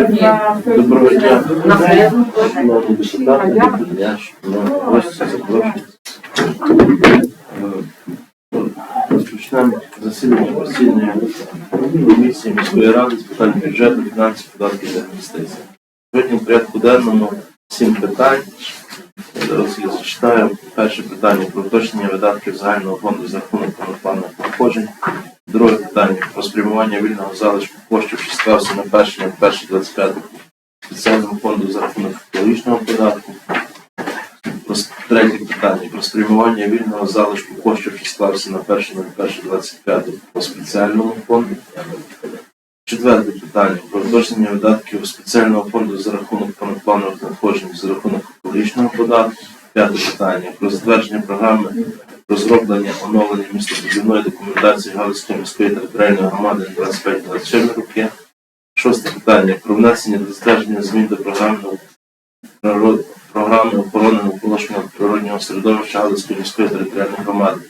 Доброго дня. Доброго дня. На ферму. Шановні депутати, доброго дня. Шановні гості, запрошую. Розпочнемо засідання постійної комісії міської ради з питань бюджету, фінансів, податків та інвестицій. Сьогодні в порядку денному сім питань. Зараз їх зачитаю. Перше питання про уточнення видатків загального фонду за рахунок планових надходжень. Друге питання про спрямування вільного залишку коштів, що склався на перший на перший 25 спеціальному фонду за рахунок екологічного податку. Третє питання про спрямування вільного залишку коштів, що склався на перший на перший 25 по спеціальному фонду. Четверте питання про уточнення видатків спеціального фонду за рахунок понадпланових надходжень за рахунок екологічного податку. П'яте питання про затвердження програми розроблення оновлення містобудівної документації Галицької міської територіальної громади на 25-24 роки. Шосте питання про внесення та затвердження змін до програми програми охорони навколишнього природнього середовища Галицької міської територіальної громади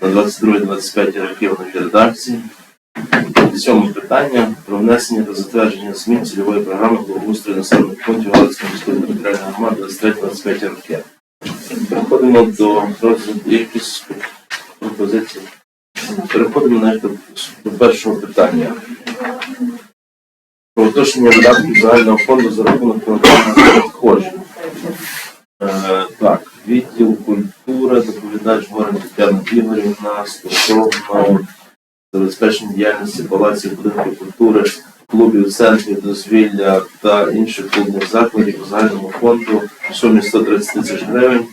на 22-25 роки в новій редакції. Сьоме питання про внесення та затвердження змін цільової програми благоустрою населених пунктів Галицької міської територіальної громади 23-25 роки. Переходимо до розгляду якісь пропозиції. Переходимо навіть до, першого питання. Про уточнення видатків загального фонду за рахунок надходжень. Е, так, відділ культури, доповідач Горин Тетяна Ігорівна стосовно забезпечення діяльності палаців будинків культури, клубів, центрів, дозвілля та інших клубних закладів у загальному фонду в сумі 130 тисяч гривень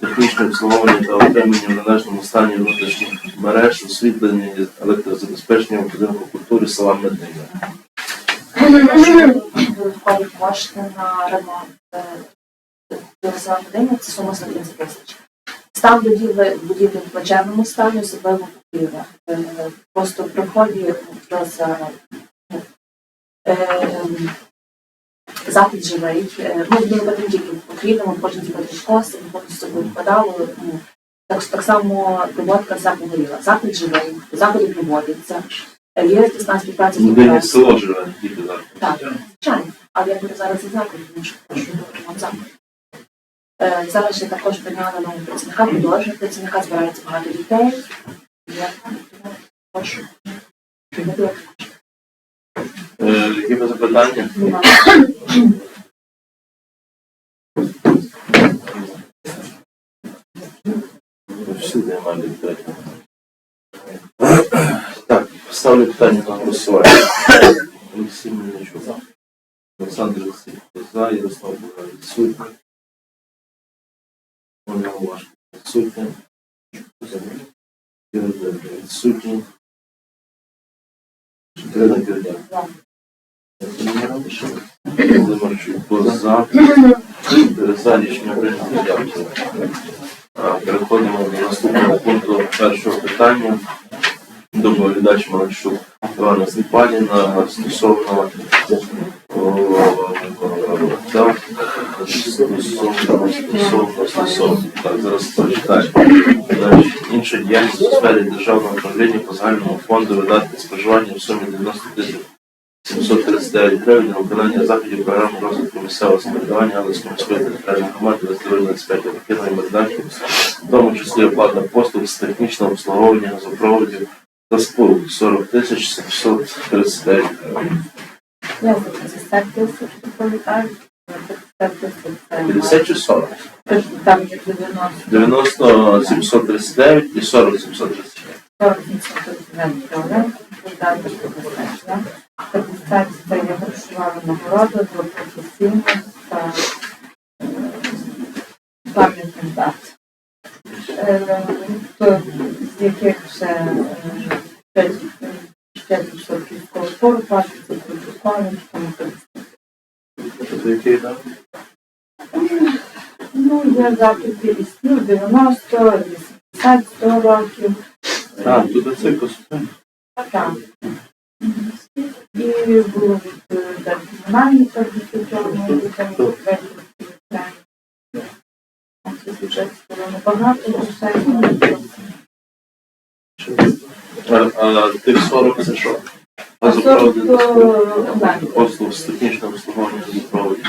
технічне обслуговування та отримання в належному стані внутрішніх мереж, освітлення електрозабезпечення у будинку культури села. Додаткові кошти на ремонт населення це сума 130 тисяч. Стан будівлі, будівлі в плачевному стані, особливо покрівля. Е, Просто при вході відкрився е, захід живий. Е, Ми будемо тільки ми хочемо зробити шкоси, повністю випадало. Ну, Так, так само проводка вся погоріла. Захід живий, заходи проводяться. Е, Є тісна співпраця з Україною. село живе, зараз. Так, звичайно. Але я буду зараз і заклад, тому що прошу вам заклад. Е, Зараз ще також прийняла нового працівника, художнього працівника, збирається багато дітей. Я прошу. Прийняти. Е, Які запитання? Я. Так, ставлю питання на голосування. Олексій Мельничук. Олександр Олексій за, Ярослав Буга відсутній. Відсутня. Ігор Дебля відсутній. Катерина Кирняк. Володимирчук поза. За рішення прийнято. Переходимо до наступного пункту першого питання. Доповідач Маланчук Івана Степаніна стосовно так, зараз прочитаю. Інша діяльність у сфері державного управління по загальному фонду видатки споживання в сумі 90 тисяч 739 гривень на виконання заходів програми розвитку місцевого самоврядування Галицької міської територіальної громади розділили на 5 років мердахів, в тому числі оплата послуг з технічного обслуговування газопроводів та споруд 40 тисяч 739 гривень. Я за це так 57 40. Там є 90. 90 739 і 40 739. 40 739, додати, що безпечна. Атестація є грошова нагорода за професійність та пам'ятних дат. З яких ще 5% школу пору платиться протоколів, тому це який дав? Ну, є запити лісів 90, 80, 100 років. А, тут це поступає. Так. І було е, комунальні торги чорного дітей, А це. А, а тих 40 це що? Послуг з технічного обслуговування газопроводів.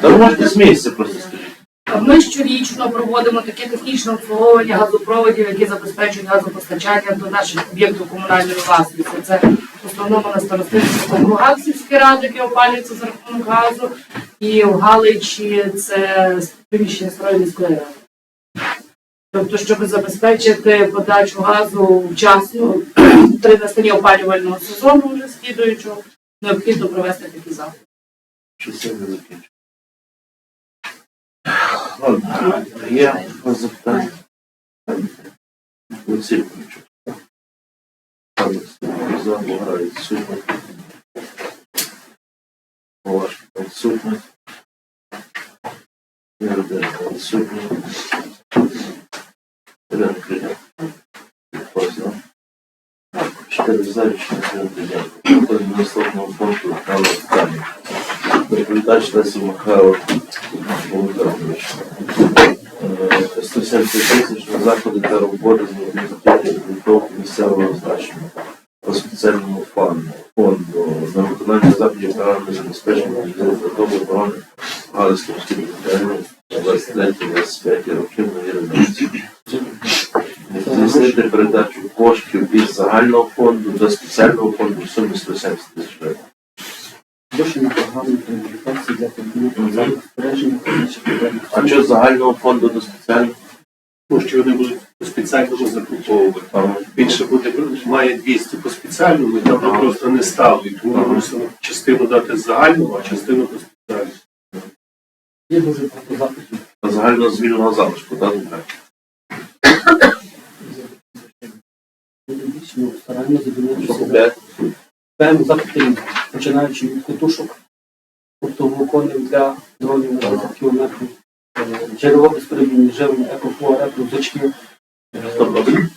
Та ви можете з місця просто скажіть. Ми щорічно проводимо таке технічне обслуговування газопроводів, які забезпечують газопостачання до наших об'єктів комунальної власності. Це в основному на старостинських округах сільські ради, які опалюються за рахунок газу, і в Галичі це приміщення старої міської ради. Тобто, щоб забезпечити подачу газу вчасно при настанні опалювального сезону вже слідуючого, необхідно провести такі заходи. Це не закінчено? Ладно, є запитання? Олексій. Пане за грає відсутні. Ваш відсутні. Ірина відсутні. Ірина Криля. Поздно. Михайло Володимирович. Е, 170 тисяч на заходи та роботи з мобілізації місцевого значення по спеціальному фонду, на виконання заходів програми забезпечення мобілізації оборони Галицької 23-25 років нові редакції. Здійснити передачу коштів із загального фонду до спеціального фонду в сумі 170 тисяч гривень. Для підтримки збереження. А що з загального фонду до спеціального? Тому що вони будуть спеціально закуповувати. Більше буде має 200 по спеціальному, і там ми просто не ставили. Тому ми мусимо частину дати з загального, а частину по спеціальному. Є дуже багато запитів. Загального звільного залишку, так? Ну, стараємо задовольнитися. Покупляти? Певні запити, починаючи від катушок, тобто вулконів для дронів на 30 кілометрів, е, джерело безперебійні, живлення, екофлора, рюкзачки. Просить?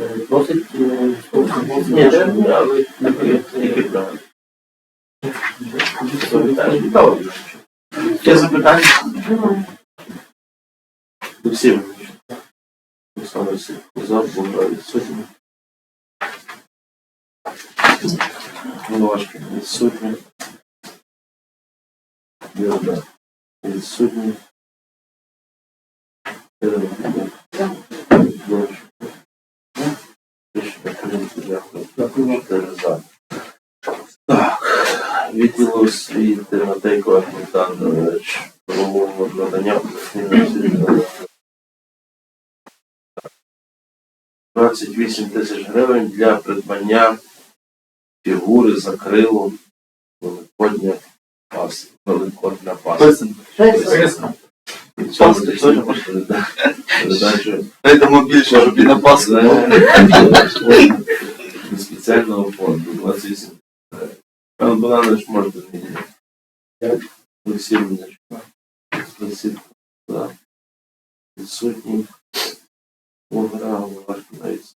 Е, Просить е, військовослужбовці Ні, наші, не, але наприклад, тільки е, правильно. Добре. Є запитання? Олексій Олександр Васильович, за, Бога відсутні. Відсутні. Юрда відсутні. Так, відділу освіти Матейко Богданович про надання професійної 28 тисяч гривень для придбання фігури за крилом Великодня пас. Великодня пас. І цьому теж передачу більше, щоб і на Пасху. Спеціального фонду 28. Пан Богданович можете змінити. Олексій да. Відсутній. Програма, важко навіть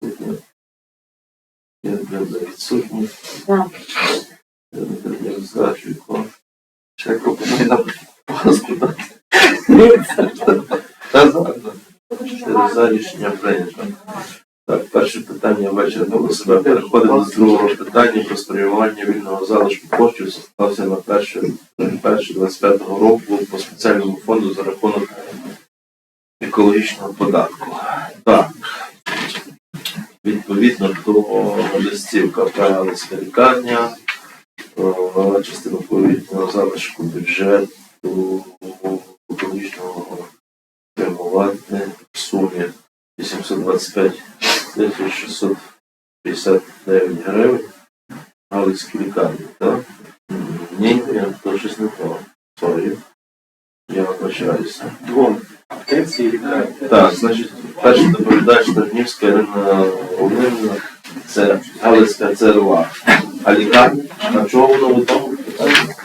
відсутні. Я для відсутні. За. Згадую, Ще пропонує на Пасху дати. Та зараз. Чотири за рішення прийнято. Так, перше питання вечір було себе. Переходимо до другого питання про спрямування вільного залишку коштів, що склався на перше, перше 25 року по спеціальному фонду за рахунок екологічного податку. Так. Відповідно до листів КП Галицька лікарня, частину повітного залишку бюджету екологічного спрямувати в сумі 825 тисяч 659 гривень Галицькій лікарні, так? Ні, то щось не то. Сорі. Я вибачаюся. Двом аптеці і лікарні. Так, значить, перший доповідач Тарнівська Ірина Володимирівна, це Галицька ЦРВА. А лікарня? А чого воно в питанні?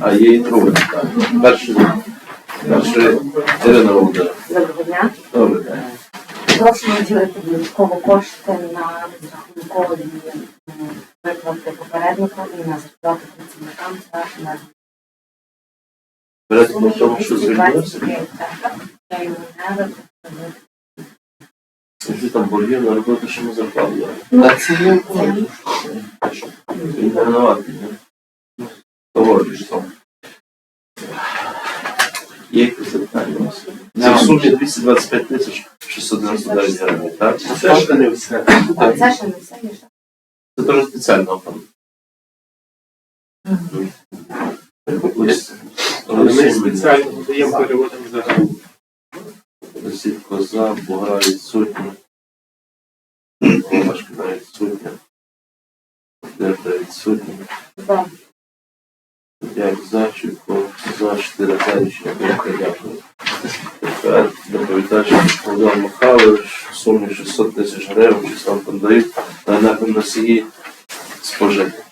А є і друге питання. Перший, перший Ірина Володимирівна. Доброго дня. Добре. Прошу виділити додатково кошти на розрахункові виплати попередникам і на зарплату працівникам та на Перед тому, що звільнився. Я не. Якщо там боргів на роботу, що ми зарплату дали. Та це є не винуватий, не? Говориш сам. Є якісь запитання у вас? Це в сумі 225 тисяч 699 гривень, так? Це ще не все. А це ще не все є. Це теж спеціально там. Ми спеціально даємо переводимо загально. Росід коза, бугра відсутні. Ромашки навіть відсутня. Дерта відсутні. Да. Як зачіпко, за 4 тисячі, дякую. Тепер доповідач Володимир Михайлович в сумі 600 тисяч гривень, чи там там дають на енергоносії спожити.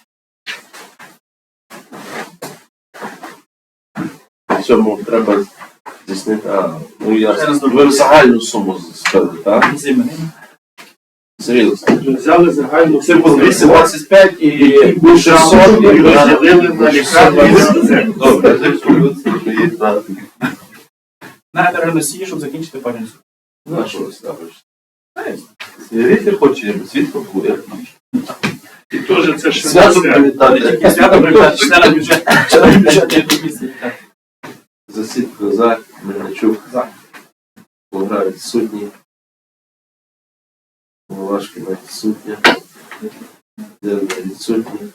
Цьому треба здійснити, а, ну я ви загальну суму спели, так? Взяли загальну це було 225 і 600 і розділили на лікарні. Добре, на енергоносії, щоб закінчити пані. На що ви ставиш? Вірити хоче, світло буде. І теж це ще Свято привітати. І свято привітати члена бюджету, члена бюджетної комісії. Так. Засідка за, Мельничук. За. Бугра відсутній. Волошкіна відсутня. Дерна відсутній.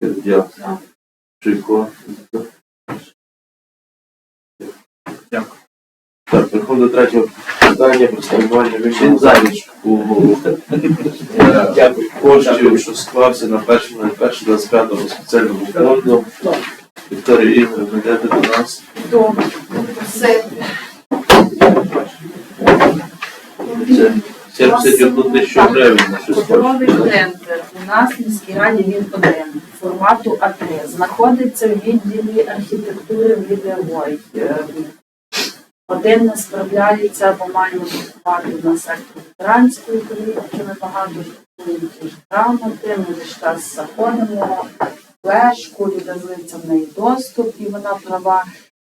Кердяк. Чуйко. Дякую. Так, переходимо до третього питання про встановлення вищого залишку Дякую. коштів, що склався на першому на перше 25 спеціальному фонду. Вікторія Ігорівна, йдете до нас. Добре. Все. Це 71 тисячу гривень на щось Паперовий тендер у нас в міській раді він один формату А3. Знаходиться в відділі архітектури відеовой. Е, Один не справляється, бо маємо працювати на секторі ветеранської політики. Ми багато грамоти, ми весь час заходимо, флешку, людина в неї доступ, і вона права.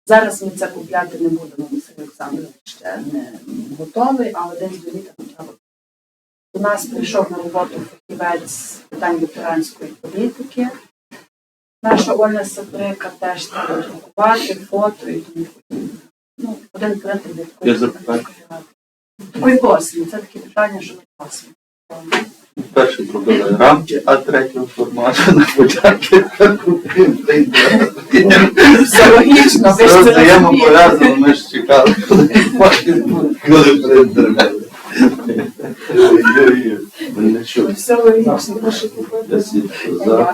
Зараз ми це купляти не будемо, Василь Олександрович ще не готовий, але десь до літа ми треба у нас прийшов на роботу фахівець з питань ветеранської політики. Наша Ольга Саприка теж треба друкувати, фото і тому подібне. Ну, один принтер запитання? Ой, космі, це такі питання, що не космі. Перший зробили рамки, а третього формату на початку. Все логічно, ви ж це взаємопов'язано, ми ж чекали, коли принтер. Все логічно, прошу купити. За,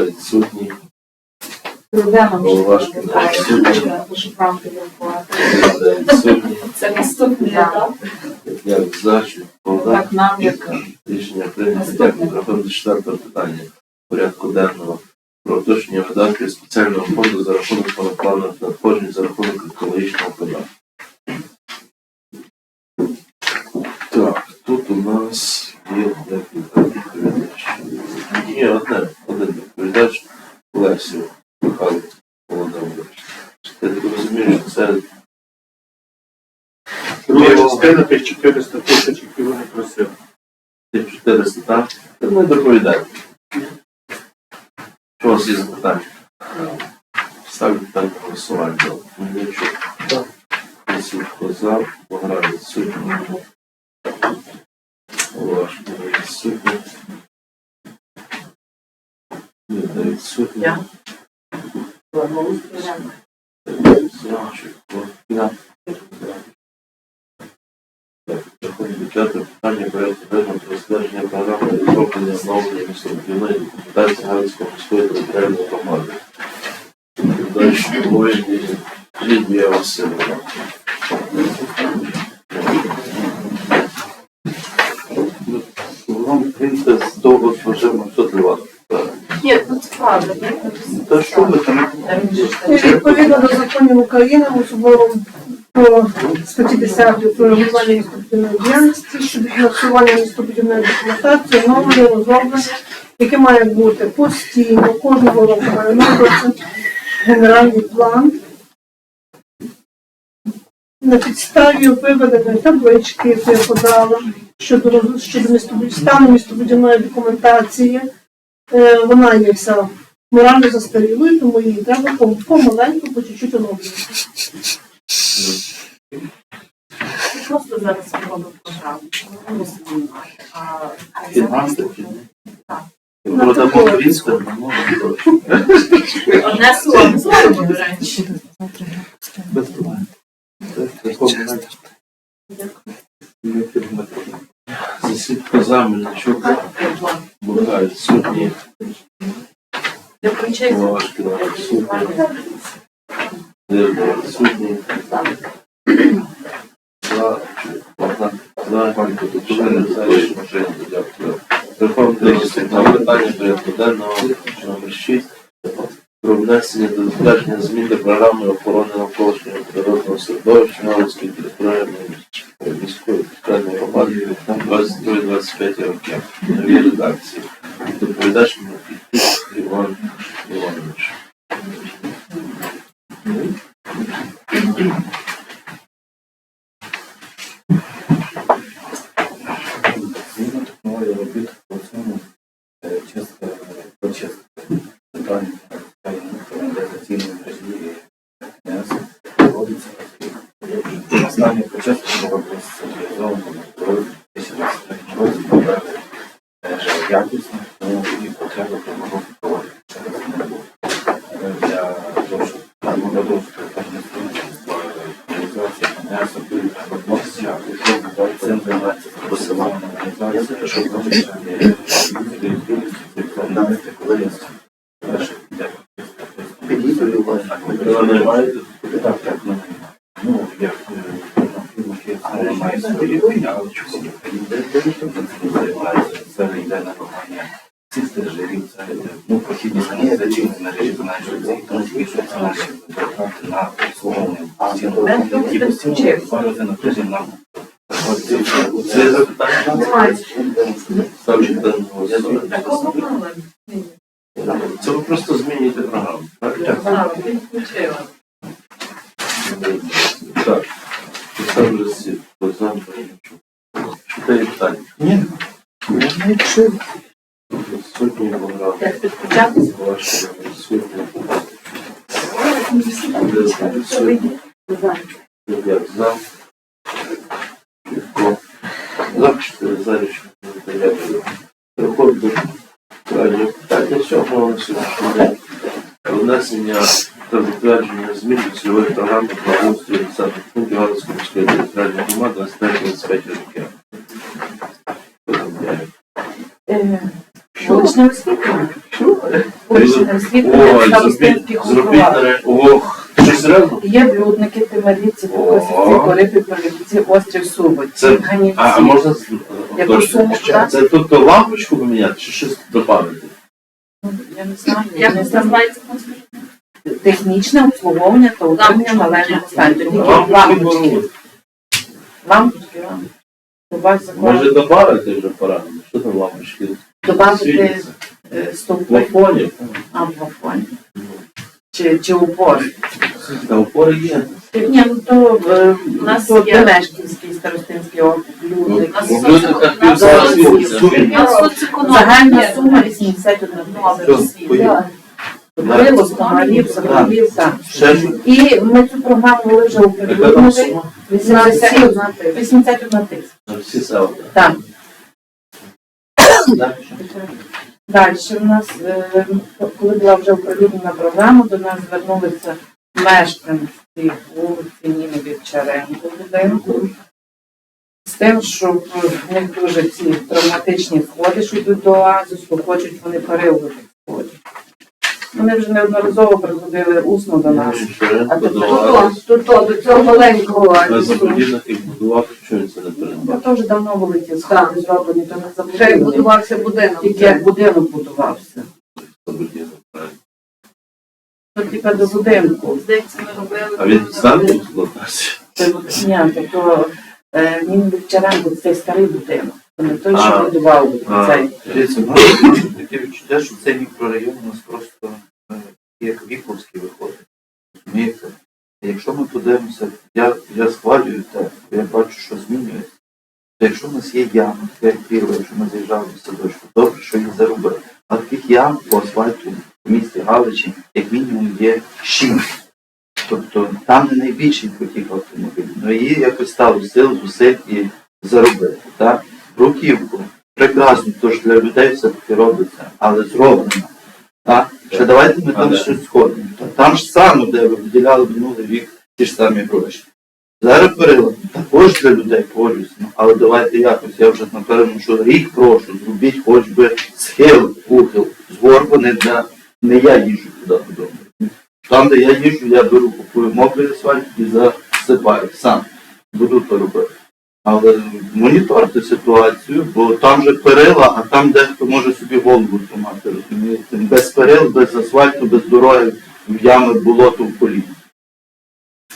відсутній. Проблема. Це наступний етап. Як за, Чуйко, за. Так нам як Рішення прийнято. Дякую. Переходимо до четвертого питання порядку денного. Про уточнення видатків спеціального фонду за рахунок монопланових надходжень за рахунок екологічного податку. Так, тут у нас є декілька відповідачів. Ні, одне, один відповідач Лесів Михайло Володимирович. Я так розумію, що це Друга частина тих 400 тисяч, які вони просили. тих 400, так? Це ми доповідаємо. Що у вас є запитання? Ставлю питання голосування. Мельничук. Лисівко за. Пограв відсутній. Волошко відсутній. Люда відсутня. Я. Зяченко. До п'ятого питання проєкту денного про затвердження програми розроблення оновлення містобудівної документації Галицької міської територіальної громади. Далі воїні Лідія Васильівна. Вам принтер довго служимо, що для вас? Ні, ну це правда. Та що ви там? Відповідно до законів України особливо по статті 10 про регулювання містобудівної діяльності щодо фінансування містобудівної документації, нової розроблення, яке має бути постійно, кожного року має оновлюватися генеральний план на підставі виведеної таблички, яку я подала щодо щодо містобуд- стану містобудівної документації. Е, Вона є вся морально застарілою, тому її треба помаленьку, по чуть-чуть оновлювати. Просто зараз робимо програму. Ну, знімати. А Фінанси. Так. Продамо відстань, ну, Одне слово, слово, до речі. Без проблем. Не підмет. засідка замельничок бувають сутні Для включення. важкі Сутні. За, номер 6 про внесення до затвердження змін до програми охорони навколишнього природного середовища Галицької територіальної міської територіальної громади на 22-25 років. Нові редакції. Доповідач Микитюк того, щоб там продовжити партнерство реалізація КНС, відбувався централізація посилання організації, щоб визначити виконати користь перших Підійдуть у нам приходиться Це запитання? Такого мало. Ви просто змінюєте програму. так? Так. Так. Ставлю засід. Чотири питання. Ні. Сотні програм. Як підключатися? Ваші сотні. Сотні. Дев'ять за. Чітко. За чотири за рішення. Дякую. Переходимо до крайнього питання сьомого на сьогоднішній день. Про внесення та затвердження змін до цільової програми благоустрою населених пунктів Галицької міської територіальної громади 23-25 років. Ой, освітлення зробіть, старостинських зробіть, округах. наре- ох, щось реально? Є блюдники, тимарівці, фокусівці, Ого. корипи, полівці, острів Суводь, Це- Ганівці. А, а можна з- Яку точно, суму ще? дати? Це тут лампочку поміняти чи щось додати? Я не знаю. Як не знаю. називається? Технічне обслуговування та утримання належного стану. Тільки лампочки. Лампочки, лампочки. Може додати вже пора? Що там лампочки? Добавити е, стовпи Плафоні. а плафоні. Чи, чи упори. Та опори є. Ні, ну то е, У нас то є. Демешківський старостинський нас У є. людях Нам півсела зараз світиться. Я соцеконом. Загальна сума 81 Номер освіти. Крило, Стомалів, так. Ще ж І ми цю програму ви вже оприлюднили. сума? 81 81 тисяч. На всі села. Так. Так. Далі у нас, е, коли була вже оприлюднена програма, до нас звернулися мешканці вулиці Ніни Вівчаренко будинку. З тим, що в них дуже ці травматичні сходи, що йдуть до оазису, хочуть вони переривати сходи. Вони вже неодноразово приходили усно до нас. А Тут тепер Тут то, до цього маленького Без забудівників будував, що це не то вже давно були ті сходи зроблені, то не вже як забудовано. будувався будинок. Тільки як будинок будувався. Правильно. То тільки до будинку. Здається, ми робили. А він сам експлуатація? Це от, ні, тобто е, він Вівчаренко, це старий будинок. Не той, А. що будував цей. Дивіться, таке відчуття, що цей мікрорайон у нас просто е, як Віповський виходить. Розумієте? Якщо ми подивимося, я, я схвалюю те, я бачу, що змінюється. То якщо в нас є яма, як Києва, якщо ми заїжджали в садочку, добре, що їх заробили. А таких ям по асфальту в місті Галичі, як мінімум, є шість. Тобто там не найбільший потік автомобілів. Ну її якось стало сил, зусиль і заробити. Бруківку. Прекрасно, тож для людей все-таки робиться, але зроблено. Так? Ще давайте ми там щось сходимо. Там ж саме, де ви виділяли минулий рік ті ж самі гроші. Зараз перила також для людей ну, але давайте якось, я вже напевно, що рік прошу, зробіть хоч би схил, ухил, згорбу не для не я їжджу туди додому. Там, де я їжджу, я беру, купую мокрий асфальт і засипаю сам. Буду то робити. Але моніторте ситуацію, бо там же перила, а там дехто може собі голову тримати, розумієте? Без перил, без асфальту, без дороги, в ями, болото, в полі.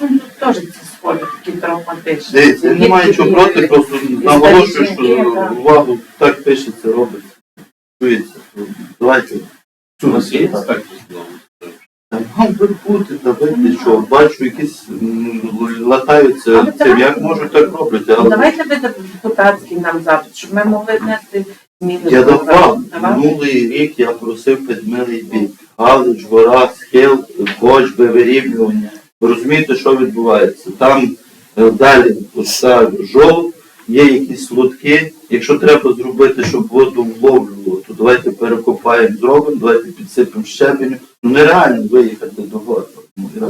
Ну, теж ці сходи такі травматичні. Дивіться, я не маю нічого проти, просто наголошую, що увагу так пишеться, робиться. Чується. Давайте. У нас є інспектор з мав би бути, давайте що, бачу, якісь м, латаються Але цим, давайте. як можуть, так роблять, Ну, але Давайте ви депутатський нам запит, щоб ми могли внести зміни. я до давав. Минулий рік я просив підмилий бік. Галич, гора, схил, кочби, вирівнювання. Ви розумієте, що відбувається? Там е, далі оця жолоб, є якісь лотки. Якщо треба зробити, щоб воду вловлювало, то давайте перекопаємо, зробимо, давайте підсипемо щебеню. Ну нереально виїхати до гори.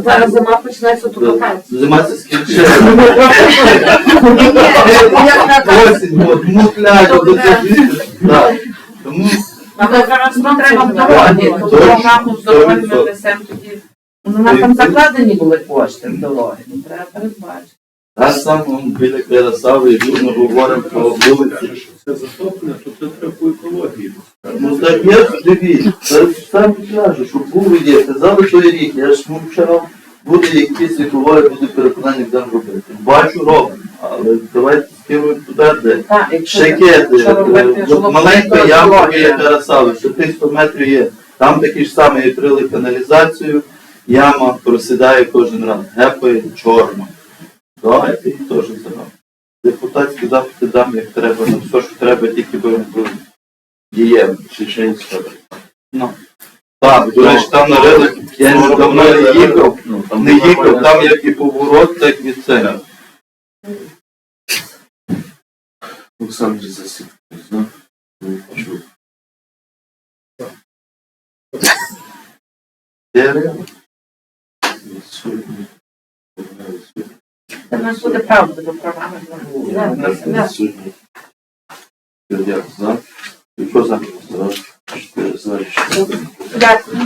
Зараз зима починається кататися. Зима це скінчила. Осінь, от. Так. Тому Але зараз нам треба в Так, дорогі, так, то точно, програму дороги ми сто тоді. Ну, у нас там закладені були кошти в дороги, ну треба передбачити. так само біля Красави і рівно говоримо про вулиці. Це затоплення, то це треба по екології. Ну так я ж дивіться, сам кажу, що було є, казали той рік, я ж мовчав, буде якісь екології, буде переконання, де робити. Бачу, робимо, але давайте скеруємо туди, де Так, якщо Шекети, що робити, е, щоб маленька було ямка екологія. біля Тарасави, що тих 100 метрів є. Там такі ж самі відкрили каналізацію, яма просідає кожен раз, гепає чорно. Давайте їх теж зробимо. Депутатські запити дам, як треба, на все, що треба, тільки би вони були дієві. Чеченська. Так, до речі, там нарили, я не давно не їхав, Ну, там не їхав, там як і поворот, так і це. Олександр засік. Ну, не почув. Дерево. Сьогодні. Це в нас буде правда. На сьогодні. За. Що за? За. Чотири за. Чотири. Дякую.